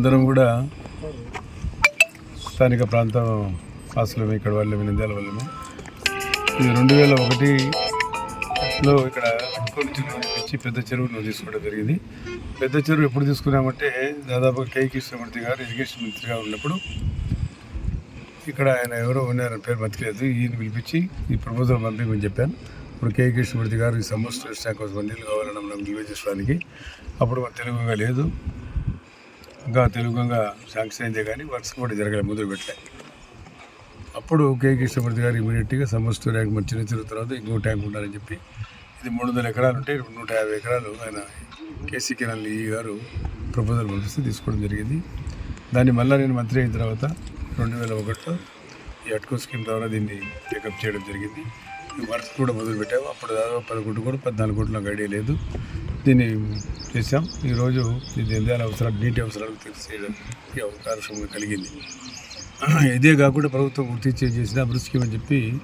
ఈరోజు అందరం కూడా స్థానిక ప్రాంతం వాసులమే ఇక్కడ వాళ్ళమే నింద్యాల వాళ్ళమే. ఇది రెండు వేల ఒకటిలో ఇక్కడ చెరువు ఇచ్చి పెద్ద చెరువును తీసుకోవడం జరిగింది. పెద్ద చెరువు ఎప్పుడు తీసుకున్నామంటే దాదాపు కే. కృష్ణమూర్తి గారు ఇరిగేషన్ మంత్రిగా ఉన్నప్పుడు ఇక్కడ ఆయన ఎవరో ఉన్నారని పేరు మతిలేదు ఈయన పిలిపించి ఈ ప్రపోజల్ పంపించమని చెప్పాను. ఇప్పుడు కే. కృష్ణమూర్తి గారు ఈ సమస్య శాఖ కోసం నీళ్ళు కావాలని మనం నిల్వేజించడానికి అప్పుడు మన తెలుగుగా లేదు. ఇంకా తెలుగుగా శాంక్షన్ అయిందే కానీ వర్క్స్ కూడా జరగలేదు మొదలు పెట్టలేదు అప్పుడు కే. కృష్ణమూర్తి గారు ఇమీడియట్గా సమస్త ర్యాంక్ మంచి చిన్న తర్వాత ఇంకో ట్యాంక్ ఉండాలని చెప్పి ఇది మూడు వందల ఎకరాలు ఉంటే నూట యాభై ఎకరాలు ఆయన కేసీ కిరణ్ ఈ. గారు ప్రపోజల్ పంపిస్తే తీసుకోవడం జరిగింది. దాన్ని మళ్ళీ నేను మంత్రి అయిన తర్వాత రెండు వేల ఒకటిలో ఈ అట్కో స్కీమ్ ద్వారా దీన్ని టేకప్ చేయడం జరిగింది. వర్క్స్ కూడా మొదలుపెట్టాము అప్పుడు దాదాపు పది కోట్లు పద్నాలుగు కోట్ల నాకు ఐడియా లేదు. దీన్ని చేశాం. ఈరోజు ఇది ఎందాల అవసరాలు నీటి అవసరాలు తెలిసేయడానికి అవకాశం కలిగింది. ఇదే కాకుండా ప్రభుత్వం గుర్తించి చేసిన అభివృద్ధి స్కీమ్ అని చెప్పి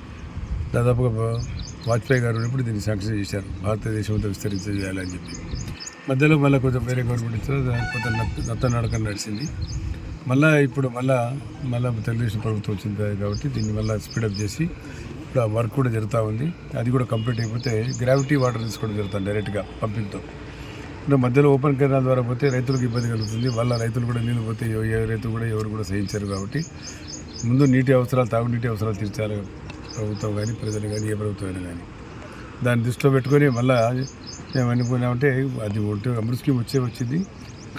దాదాపుగా వాజ్పేయి గారు ఉన్నప్పుడు దీన్ని శాంక్షన్ చేశారు. భారతదేశంతో విస్తరించేయాలని చెప్పి. మధ్యలో మళ్ళీ కొంచెం వేరే గవర్నమెంట్ ఇచ్చారు. కొంత నత్త నడకం నడిచింది. మళ్ళీ ఇప్పుడు మళ్ళా మళ్ళీ తెలుగుదేశం ప్రభుత్వం వచ్చింది కాబట్టి దీన్ని మళ్ళీ స్పీడప్ చేసి వర్క్ కూడా జరుగుతూ ఉంది. అది కూడా కంప్లీట్ అయిపోతే గ్రావిటీ వాటర్ తీసుకోవడం జరుగుతుంది డైరెక్ట్గా పంపింగ్తో అంటే మధ్యలో ఓపెన్ కెనాల్ ద్వారా పోతే రైతులకు ఇబ్బంది కలుగుతుంది. వాళ్ళ రైతులు కూడా నీళ్ళు పోతే ఏ రైతు కూడా ఎవరు కూడా సహించారు కాబట్టి. ముందు నీటి అవసరాలు తాగునీటి అవసరాలు తీర్చాలి. ప్రభుత్వం కానీ ప్రజలు కానీ ఏ ప్రభుత్వం అయినా కానీ దాన్ని దృష్టిలో పెట్టుకొని మళ్ళీ మేము అనుకున్నామంటే అది ఒకటి అమృత స్కీమ్ వచ్చే వచ్చింది.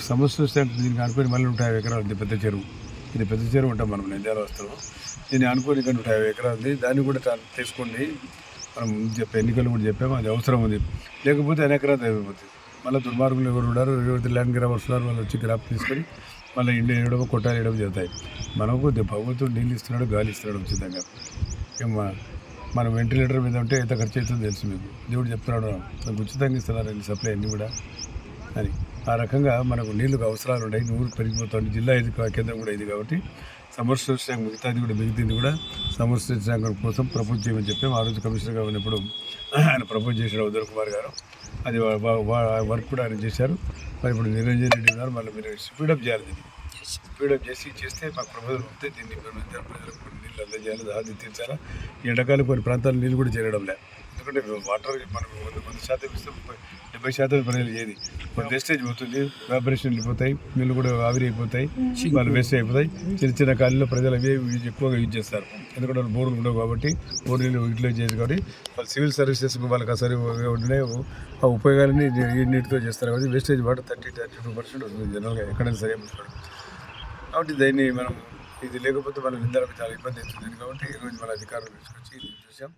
సమస్య వస్తే దీనికి అనుకుని మళ్ళీ ఉంటాయి ఎకరాలు పెద్ద చెరువు. ఇది పెద్ద చెరువు ఉంటాం మనం నంద్యాల వస్తాం. దీన్ని అనుకోని ఇక్కడ నూట యాభై ఎకరాలు ఉంది. దాన్ని కూడా తీసుకోండి. మనం ముందు చెప్పే ఎన్నికలు కూడా చెప్పాము అది అవసరం ఉంది. లేకపోతే అనేక ఎకరాలు అయిపోతుంది మళ్ళీ దుర్మార్గులు ఎవరు ఉన్నారు ఎవరైతే ల్యాండ్ గ్రామర్స్ ఉన్నారు వాళ్ళు వచ్చి గ్రాప్ తీసుకొని మళ్ళీ ఇండియా వేయడం కొట్టాలు వేయడం జరుగుతాయి మనకు దే- భగవంతుడు నీళ్ళు ఇస్తున్నాడు గాలి ఇస్తున్నాడు ఉచితంగా. ఏం మనం వెంటిలేటర్ మీద ఉంటే ఎంత ఖర్చు అవుతుందో తెలుసు మీకు. దేవుడు చెప్తున్నాడు నాకు ఉచితంగా ఇస్తున్నారండి సప్లై అన్నీ కూడా. అని. ఆ రకంగా మనకు నీళ్ళకి అవసరాలు ఉన్నాయి. ఊరు పెరిగిపోతుంది జిల్లా ఇది కేంద్రం కూడా ఇది కాబట్టి సమర్శ శాఖ మిగతాది కూడా మిగిలింది కూడా సమర్శ శాఖ కోసం ప్రపోజ్ చేయమని చెప్పి. ఆ రోజు కమిషనర్గా ఉన్నప్పుడు ఆయన ప్రపోజ్ చేశాడు ఉదయ్ కుమార్ గారు. అది వర్క్ కూడా ఆయన చేశారు. మరి ఇప్పుడు నిరంజన్ రెడ్డి గారు మళ్ళీ మీరు స్పీడప్ చేయాలి దీన్ని. స్పీడప్ చేసి చేస్తే మాకు ప్రపోజల్ వస్తే దీన్ని ప్రజలకు నీళ్ళు అందజేయాలి దాది తీర్చాలా? ఈ ఎండాకాలం కొన్ని ప్రాంతాల్లో నీళ్ళు కూడా చేరడం లేదు ఎందుకంటే వాటర్ మనం వంద వంద శాతం ఇస్తే ముప్పై డెబ్బై శాతం ప్రజలు చేయదు కొన్ని వేస్టేజ్ పోతుంది వ్యాపరేషన్ వెళ్ళిపోతాయి మిల్లు కూడా ఆవిరి అయిపోతాయి వాళ్ళు వేస్ట్ అయిపోతాయి. చిన్న చిన్న కాలంలో ప్రజలు అవే ఎక్కువగా యూజ్ చేస్తారు. ఎందుకంటే వాళ్ళు బోర్లు ఉండవు కాబట్టి బోర్ నీళ్ళు యూటిలైజ్ చేసి కాబట్టి వాళ్ళు సివిల్ సర్వీసెస్ వాళ్ళకి అసలు ఉండే ఆ ఉపయోగాలని ఈ నీటితో చేస్తారు కాబట్టి wastage water thirty thirty two percent వస్తుంది జనరల్గా ఎక్కడైనా సరే కాబట్టి దీన్ని మనం ఇది లేకపోతే మనం నిందలకు చాలా ఇబ్బంది అవుతుంది. కాబట్టి ఈరోజు మన అధికారులు తీసుకొచ్చి చూసాం.